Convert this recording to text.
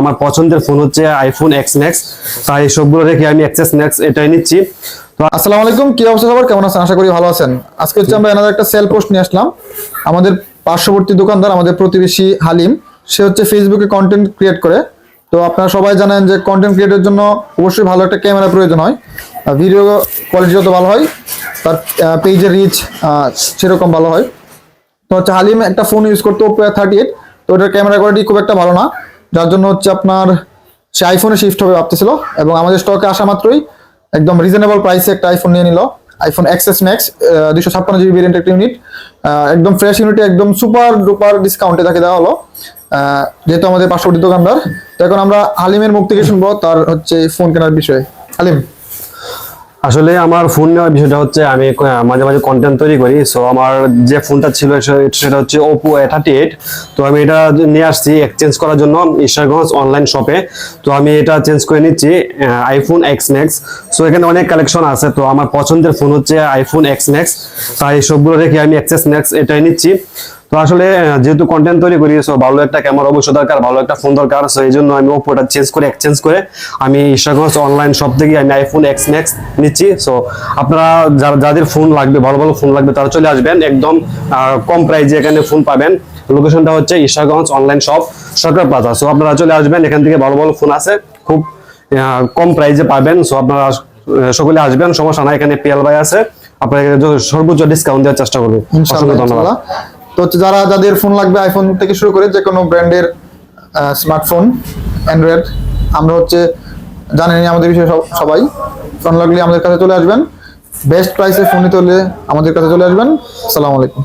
আমার পছন্দের ফোন হচ্ছে আইফোন এক্স ম্যাক্স তাই সবগুলো রেখে আমি এক্সএস ম্যাক্স এটাই নিচ্ছি। তো আসসালামু আলাইকুম, কি অবস্থা সবার? কেমন আছেন? আশা করি ভালো আছেন। আজকে হচ্ছে আমরা এনাদের একটা সেল পোস্ট নিয়ে আসলাম। আমাদের পার্শ্ববর্তী দোকানদার, আমাদের প্রতিবেশী হালিম, সে হচ্ছে ফেসবুকে কন্টেন্ট ক্রিয়েট করে। তো আপনারা সবাই জানেন যে কন্টেন্ট ক্রিয়েটের জন্য অবশ্যই ভালো একটা ক্যামেরা প্রয়োজন হয়। ভিডিও কোয়ালিটি যত ভালো হয়, তার পেজের রিচ সেরকম ভালো হয়। তো হচ্ছে হালিম একটা ফোন ইউজ করতো ওপো থার্টি এইট তো ওটার ক্যামেরা কোয়ালিটি খুব একটা ভালো না। যার জন্য হচ্ছে আপনার সে আইফোনে শিফট হবে ভাবতেছিল এবং আমাদের স্টকে আসা মাত্রই একদম রিজনেবল প্রাইসে একটা আইফোন নিয়ে নিল। আইফোন এক্সএস ম্যাক্স দুশো ছাপ্পান্ন জিবি ভেরিয়েন্ট একটা ইউনিট একদম ফ্রেশ ইউনিটে একদম সুপার ডুপার ডিসকাউন্টে তাকে দেওয়া হলো। যেহেতু আমাদের পার্শ্ববর্তী দোকানদার। তো এখন আমরা হালিমের মুখ থেকে শুনব তার হচ্ছে ফোন কেনার বিষয়ে। হালিম। আসলে আমার ফোন নেওয়ার বিষয়টা হচ্ছে আমি মাঝে মাঝে কন্টেন্ট তৈরি করি সো আমার যে ফোনটা ছিল সেটা হচ্ছে ওপো থার্টি এইট তো আমি এটা নিয়ে আসছি এক্সচেঞ্জ করার জন্য ঈশ্বরগঞ্জ অনলাইন শপে তো আমি এটা চেঞ্জ করে নিচ্ছি আইফোন এক্স ম্যাক্স সো এখানে অনেক কালেকশন আছে, তো আমার পছন্দের ফোন হচ্ছে আইফোন এক্স ম্যাক্স তাই সবগুলো রেখে আমি এক্সএস ম্যাক্স এটাই নিচ্ছি। তো আসলে যেহেতু কন্টেন্ট তৈরি করি সো ভালো একটা ক্যামেরা অবশ্যই দরকার ভালো একটা ফোন দরকার সো এই জন্য আমি ওপোটা চেঞ্জ করে এক্সচেঞ্জ করে আমি ঈশ্বরগঞ্জ অনলাইন শপ থেকে আমি আইফোন এক্স ম্যাক্স নিচ্ছি। সো আপনারা যারা যাদের ফোন লাগবে ভালো ভালো ফোন লাগবে তারা চলে আসবেন। একদম কম প্রাইজে এখানে ফোন পাবেন। লোকেশনটা হচ্ছে Ishwarganj online shop Sarkar plaza so আপনারা চলে আসবেন এখান থেকে ভালো ভালো ফোন আছে খুব কম প্রাইজে পাবেন। সো আপনারা সকলে আসবেন সমস্যা নাই এখানে পিএল ভাই আছে। আপনাকে সর্বোচ্চ ডিসকাউন্ট দেওয়ার চেষ্টা করবে ইনশাআল্লাহ অসংখ্য ধন্যবাদ। তো যারা যাদের ফোন লাগবে আইফোন থেকে শুরু করে যে কোনো ব্র্যান্ডের স্মার্টফোন অ্যান্ড্রয়েড আমরা হচ্ছে জানেনি আমাদের বিষয়ে সব- সবাই। ফোন লাগলে আমাদের কাছে চলে আসবেন। বেস্ট প্রাইসে ফোন নিতে হলে আমাদের কাছে চলে আসবেন। আসসালামু আলাইকুম।